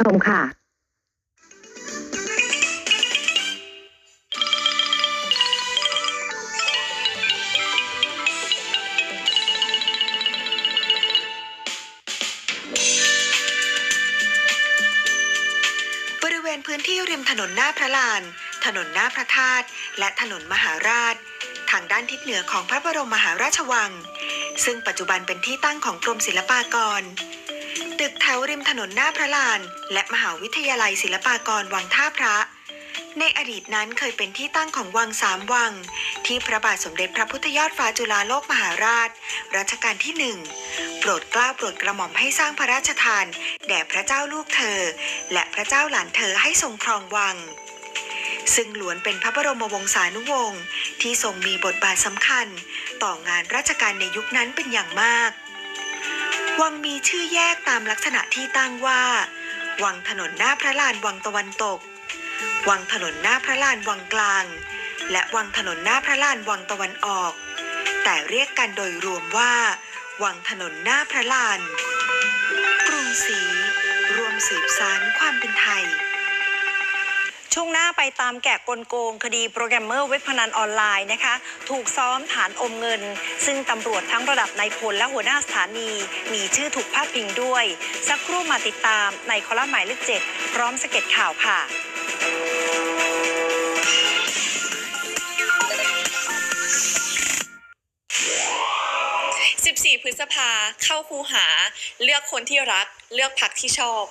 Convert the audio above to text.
ชมค่ะ บริเวณพื้นที่ริมถนนหน้าพระลาน ถนนหน้าพระธาตุ และถนนมหาราช ทางด้านทิศเหนือของพระบรมมหาราชวัง ซึ่งปัจจุบันเป็นที่ตั้งของกรมศิลปากร ตึกแถวริมถนนหน้าพระลาน และมหาวิทยาลัยศิลปากรวังท่าพระ ในอดีตนั้นเคยเป็นที่ตั้งของวังสามวัง ที่พระบาทสมเด็จพระพุทธยอดฟ้าจุฬาโลกมหาราช รัชกาลที่หนึ่งโปรดกล้าโปรดกระหม่อมให้สร้างพระราชทาน แด่พระเจ้าลูกเธอ และพระเจ้าหลานเธอให้ทรงครองวังซึ่งล้วนเป็นพระบรมวงศานุวงศ์ที่ทรงมีบทบาทสำคัญ ต่องานราชการในยุคนั้นเป็นอย่างมาก วังมีชื่อแยกตามลักษณะที่ตั้งว่า วังถนนหน้าพระลานวังตะวันตก วังถนนหน้าพระลานวังกลาง และวังถนนหน้าพระลานวังตะวันออก แต่เรียกกันโดยรวมว่า วังถนนหน้าพระลาน กรุงศรีรวมสืบสานความเป็นไทย ช่วงหน้าไปตามแกะกลโกง คดีโปรแกรมเมอร์เว็บพนันออนไลน์นะคะ ถูกซ้อมฐานอมเงิน ซึ่งตำรวจทั้งระดับนายพลและหัวหน้าสถานี มีชื่อถูกพาดพิงด้วย สักครู่มาติดตามในคอลัมน์หมายเลขเจ็ดพร้อมสเก็ตข่าวค่ะ14 พฤษภาเข้าคูหา เลือกคนที่รัก เลือกพักที่ชอบ